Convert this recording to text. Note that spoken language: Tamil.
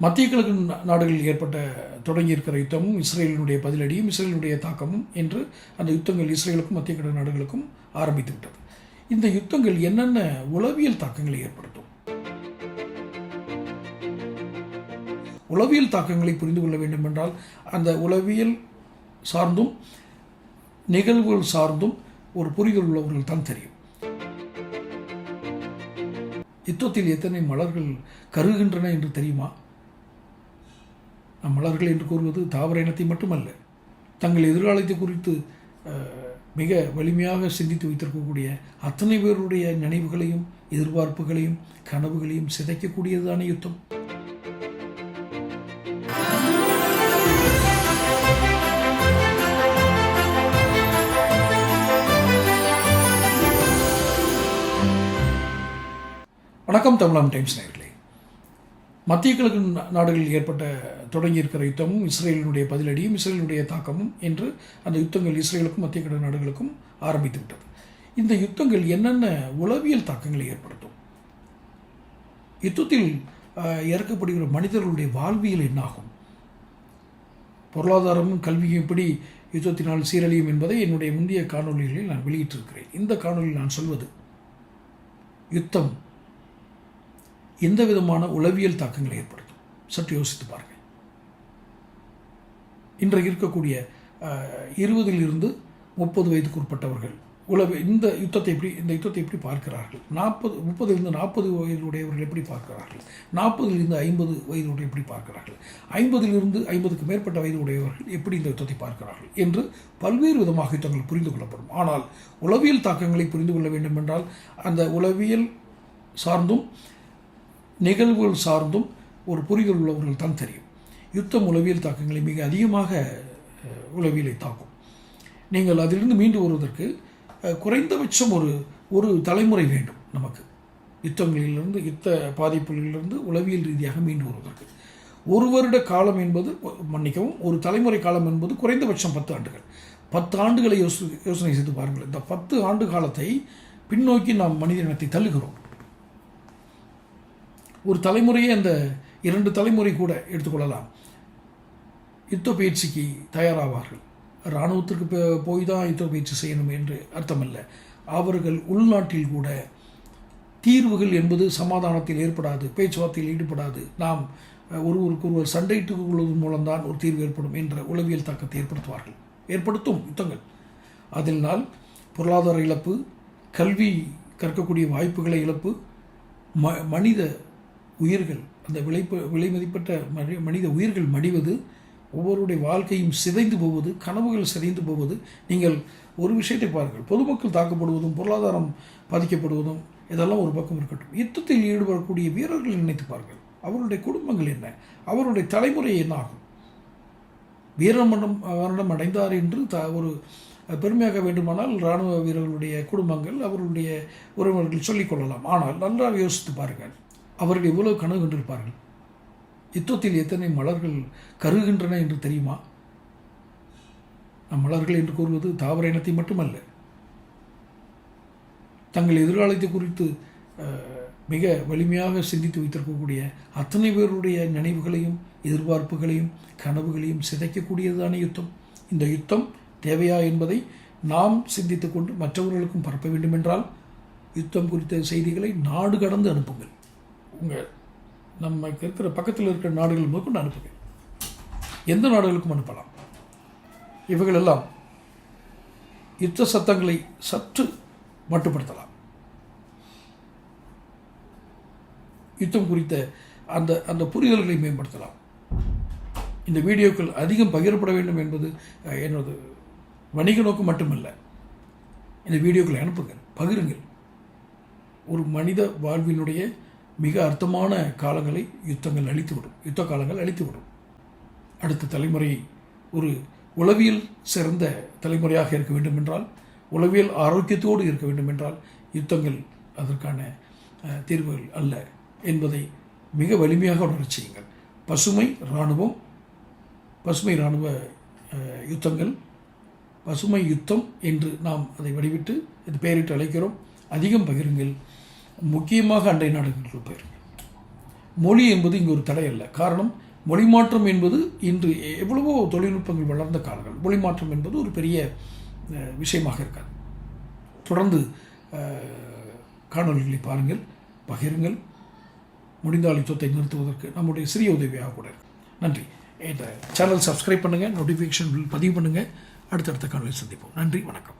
மத்திய கிழக்கு நாடுகளில் ஏற்பட்ட தொடங்கியிருக்கிற யுத்தமும் இஸ்ரேலினுடைய பதிலடியும் இஸ்ரேலினுடைய தாக்கமும் என்று அந்த யுத்தங்கள் இஸ்ரேலுக்கும் மத்திய கிழக்கு நாடுகளுக்கும் ஆரம்பித்து விட்டது இந்த யுத்தங்கள் என்னென்ன உளவியல் தாக்கங்களை ஏற்படுத்தும்? உளவியல் தாக்கங்களை புரிந்து கொள்ள வேண்டும் என்றால் அந்த உளவியல் சார்ந்தும் நிகழ்வுகள் சார்ந்தும் ஒரு புரிதல் உள்ளவர்கள் தான் தெரியும். யுத்தத்தில் எத்தனை மலர்கள் கருகின்றன என்று தெரியுமா? நம் மலர்கள் என்று கூறுவது தாவர இனத்தை மட்டுமல்ல தங்கள் எதிர்காலத்தை குறித்து மிக வலிமையாக சிந்தித்து வைத்திருக்கக்கூடிய அத்தனை பேருடைய நினைவுகளையும் எதிர்பார்ப்புகளையும் கனவுகளையும் சிதைக்கக்கூடியதுதானே யுத்தம். வணக்கம் தமிழம் டைம்ஸ் நேயர்களே. மத்திய கிழக்கு நாடுகளில் ஏற்பட்ட தொடங்கியிருக்கிற யுத்தமும் இஸ்ரேலினுடைய பதிலடியும் இஸ்ரேலினுடைய தாக்கமும் என்று அந்த யுத்தங்கள் இஸ்ரேலுக்கும் மத்திய கிழக்கு நாடுகளுக்கும் ஆரம்பித்து விட்டது இந்த யுத்தங்கள் என்னென்ன உளவியல் தாக்கங்களை ஏற்படுத்தும்? யுத்தத்தில் இறக்கப்படுகிற மனிதர்களுடைய வாழ்வியல் என்னாகும்? பொருளாதாரமும் கல்வியும் எப்படி யுத்தத்தினால் சீரழியும் என்பதை என்னுடைய முந்தைய காணொளிகளில் நான் வெளியிட்டிருக்கிறேன். இந்த காணொளியில் நான் சொல்வது யுத்தம் எந்த விதமான உளவியல் தாக்கங்களை ஏற்படுத்தும்? சற்று யோசித்து பாருங்கள் இன்றைக்கு இருக்கக்கூடிய இருபதிலிருந்து முப்பது வயதுக்கு உட்பட்டவர்கள் உளவு இந்த யுத்தத்தை எப்படி இந்த யுத்தத்தை எப்படி பார்க்கிறார்கள்? நாற்பது முப்பதிலிருந்து நாற்பது வயதுடையவர்கள் எப்படி பார்க்கிறார்கள்? நாற்பதிலிருந்து ஐம்பது வயதுடைய எப்படி பார்க்கிறார்கள்? ஐம்பதிலிருந்து ஐம்பதுக்கு மேற்பட்ட வயது உடையவர்கள் எப்படி இந்த யுத்தத்தை பார்க்கிறார்கள்? என்று பல்வேறு விதமாக யுத்தங்கள் புரிந்து கொள்ளப்படும். ஆனால் உளவியல் தாக்கங்களை புரிந்து கொள்ள வேண்டும் என்றால் அந்த உளவியல் சார்ந்தும் நிகழ்வுகள் சார்ந்தும் ஒரு புரிதல் உள்ளவர்கள் தான் தெரியும். யுத்தம் உளவியல் தாக்கங்களை மிக அதிகமாக உளவியலை தாக்கும். நீங்கள் அதிலிருந்து மீண்டு வருவதற்கு குறைந்தபட்சம் ஒரு ஒரு தலைமுறை வேண்டும் நமக்கு. யுத்தங்களிலிருந்து யுத்த பாதிப்புகளிலிருந்து உளவியல் ரீதியாக மீண்டு வருவதற்கு. ஒரு வருட காலம் என்பது மன்னிக்கவும் ஒரு தலைமுறை காலம் என்பது குறைந்தபட்சம் பத்து ஆண்டுகள். பத்து ஆண்டுகளை யோசி யோசனை செய்து பாருங்கள். இந்த பத்து ஆண்டு காலத்தை பின்னோக்கி நாம் மனித இனத்தை தள்ளுகிறோம். ஒரு தலைமுறையே அந்த இரண்டு தலைமுறை கூட எடுத்துக்கொள்ளலாம். யுத்த பயிற்சிக்கு தயாராவார்கள். இராணுவத்திற்கு போய் தான் யுத்த பயிற்சி செய்யணும் என்று அர்த்தமல்ல. அவர்கள் உள்நாட்டில் கூட தீர்வுகள் என்பது சமாதானத்தில் ஏற்படாது பேச்சுவார்த்தையில் ஈடுபடாது. நாம் ஒருவருக்கு ஒருவர் சண்டையிட்டுக் கொள்வதன் மூலம்தான் ஒரு தீர்வு ஏற்படும் என்ற உளவியல் தாக்கத்தை ஏற்படுத்துவார்கள். ஏற்படுத்தும் யுத்தங்கள். அதனால் பொருளாதார இழப்பு கல்வி கற்கக்கூடிய வாய்ப்புகளை இழப்பு ம மனித உயிர்கள் அந்த விளைப்பு விலை மதிப்பட்ட மனி- மனித உயிர்கள் மடிவது ஒவ்வொருடைய வாழ்க்கையும் சிதைந்து போவது கனவுகள் சிதைந்து போவது நீங்கள் ஒரு விஷயத்தை பாருங்கள். பொதுமக்கள் தாக்கப்படுவதும் பொருளாதாரம் பாதிக்கப்படுவதும் இதெல்லாம் ஒரு பக்கம் இருக்கட்டும். யுத்தத்தில் ஈடுபடக்கூடிய வீரர்களை நினைத்து பாருங்கள். அவருடைய குடும்பங்கள் என்ன? அவருடைய தலைமுறை என்ன ஆகும்? வீரமரணம் மரணம் அடைந்தார் என்று த ஒரு பெருமையாக வேண்டுமானால் இராணுவ வீரர்களுடைய குடும்பங்கள் அவர்களுடைய உறவினர்கள் சொல்லிக் கொள்ளலாம். ஆனால் நன்றாக யோசித்து பாருங்கள். அவர்கள் எவ்வளவு கனவு கண்டிருப்பார்கள்? யுத்தத்தில் எத்தனை மலர்கள் கருகின்றன என்று தெரியுமா? நம் மலர்கள் என்று கூறுவது தாவர இனத்தை மட்டுமல்ல. தங்கள் எதிர்காலத்தை குறித்து மிக வலிமையாக சிந்தித்து வைத்திருக்கக்கூடிய அத்தனை பேருடைய நினைவுகளையும் எதிர்பார்ப்புகளையும் கனவுகளையும் சிதைக்கக்கூடியதுதான யுத்தம். இந்த யுத்தம் தேவையா என்பதை நாம் சிந்தித்துக்கொண்டு மற்றவர்களுக்கும் பரப்ப வேண்டுமென்றால் யுத்தம் குறித்த செய்திகளை நாடு கடந்து அனுப்புங்கள். உங்கள் நம்ம இருக்கிற பக்கத்தில் இருக்கிற நாடுகள் முதற்கொண்டு அனுப்புங்கள் எந்த நாடுகளுக்கும் அனுப்பலாம். இவைகளெல்லாம் யுத்த சத்தங்களை சற்று மட்டுப்படுத்தலாம். யுத்தம் குறித்த அந்த அந்த புரிதல்களை மேம்படுத்தலாம். இந்த வீடியோக்கள் அதிகம் பகிரப்பட வேண்டும் என்பது என்னது வணிக நோக்கம் மட்டுமல்ல. இந்த வீடியோக்களை அனுப்புங்கள் பகிருங்கள். ஒரு மனித வாழ்வினுடைய மிக அர்த்தமான காலங்களை யுத்தங்கள் அழித்துவிடும். யுத்த காலங்கள் அழித்துவிடும். அடுத்த தலைமுறை ஒரு உளவியல் சிறந்த தலைமுறையாக இருக்க வேண்டும் என்றால் உளவியல் ஆரோக்கியத்தோடு இருக்க வேண்டும் என்றால் யுத்தங்கள் அதற்கான தீர்வுகள் அல்ல என்பதை மிக வலிமையாக உணரச் செய்யுங்கள். பசுமை இராணுவம் பசுமை இராணுவ யுத்தங்கள் பசுமை யுத்தம் என்று நாம் அதை வடிவிட்டு இது பெயரிட்டு அழைக்கிறோம். அதிகம் பகிருங்கள். முக்கியமாக அண்டை நாடுகளுக்கு பகிருங்கள் மொழி என்பது இங்கு ஒரு தடை அல்ல. காரணம் மொழி மாற்றம் என்பது இன்று எவ்வளவோ தொழில்நுட்பங்கள் வளர்ந்த காலங்கள். மொழி மாற்றம் என்பது ஒரு பெரிய விஷயமாக இருக்காது. தொடர்ந்து காணொலிகளை காணொளிகளை பாருங்கள் பகிருங்கள். முடிந்தால் யுத்தத்தை நிறுத்துவதற்கு நம்முடைய சிறிய உதவியாக கூட இருக்கு. நன்றி. இந்த சேனல் சப்ஸ்கிரைப் பண்ணுங்கள் நோட்டிஃபிகேஷன் பதிவு பண்ணுங்கள் அடுத்தடுத்த காணொலி சந்திப்போம். நன்றி வணக்கம்.